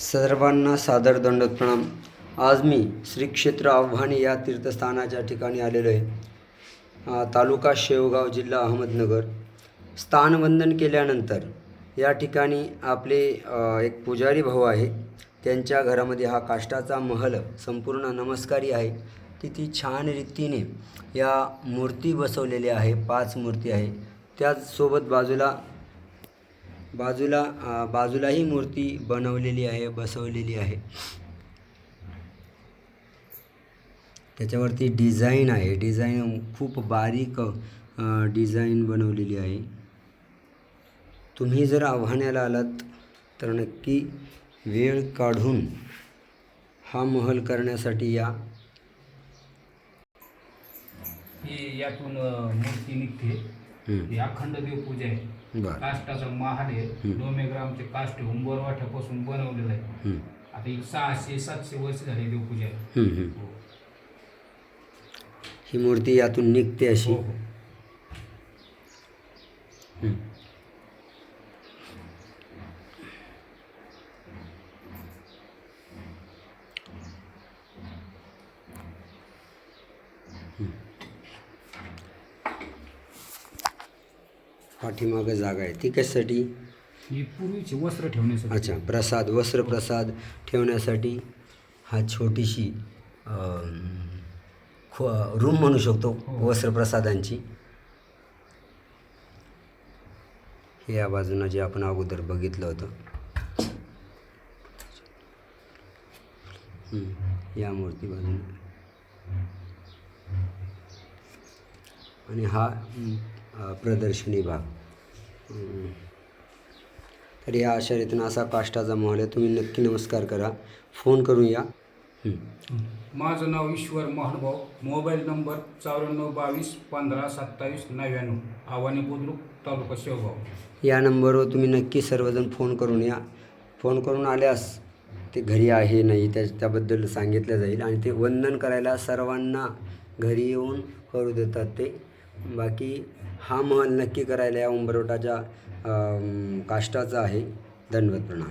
सर्वांना सादर दंडोत प्रणाम. आज मी श्री क्षेत्र आव्हाने या तीर्थस्थानाच्या ठिकाणी आलेलो आहे. तालुका शेवगाव जिल्हा अहमदनगर. स्थानवंदन केल्यानंतर या ठिकाणी आपले एक पुजारी भाऊ आहे. त्यांच्या घरामध्ये हा काष्टाचा महल संपूर्ण नमस्कारी आहे. किती छान रीतीने या मूर्ती बसवलेल्या आहे. पाच मूर्ती आहे. त्याचसोबत बाजूला बाजूला बाजूलाही मूर्ती बनवलेली आहे बसवलेली आहे. त्याच्यावरती डिझाईन आहे. डिझाईन खूप बारीक डिझाईन बनवलेली आहे. तुम्ही जर आव्हानाला आलात तर नक्की वेळ काढून हा महल करण्यासाठी या. यातून मूर्ती निघते. अखंड देवपूजा आहे. काष्टाचा महाल आहे. हं. ग्रामचे काष्ट उंबरवाठ्यापासून बनवलेलं आहे. आता ही सहाशे सातशे वर्ष झाली देवपूजा. हं, हं. मूर्ती यातून निघते अशी. हो, हो. हं. पाठीमागं जागा आहे. ती कशासाठी? ही पूर्वीची वस्त्र ठेवण्यासाठी. अच्छा प्रसाद वस्त्रप्रसाद ठेवण्यासाठी हा छोटीशी खो रूम म्हणू शकतो हो. वस्त्रप्रसादांची. हे या बाजूनं जे आपण अगोदर बघितलं होतं. या मूर्ती बाजूने. आणि हा प्रदर्शनी भाग. तर या अशा रीतीनं असा काष्टाचा महल आहे तुम्ही नक्की नमस्कार करा. फोन करून या. माझं नाव ईश्वर महानुभाव. मोबाईल नंबर चौऱ्याण्णव बावीस पंधरा सत्तावीस नव्याण्णव. आव्हाने बुद्रुक तालुका शेवगाव. या नंबरवर तुम्ही नक्की सर्वजण फोन करून या. फोन करून आल्यास ते घरी आहे नाही त्या त्याबद्दल सांगितलं जाईल आणि ते वंदन करायला सर्वांना घरी येऊन करू देतात ते. बाकी हा महल नक्की करायला या उंबरवटाच्या काष्टाचा आहे. दंडवत प्रणाम.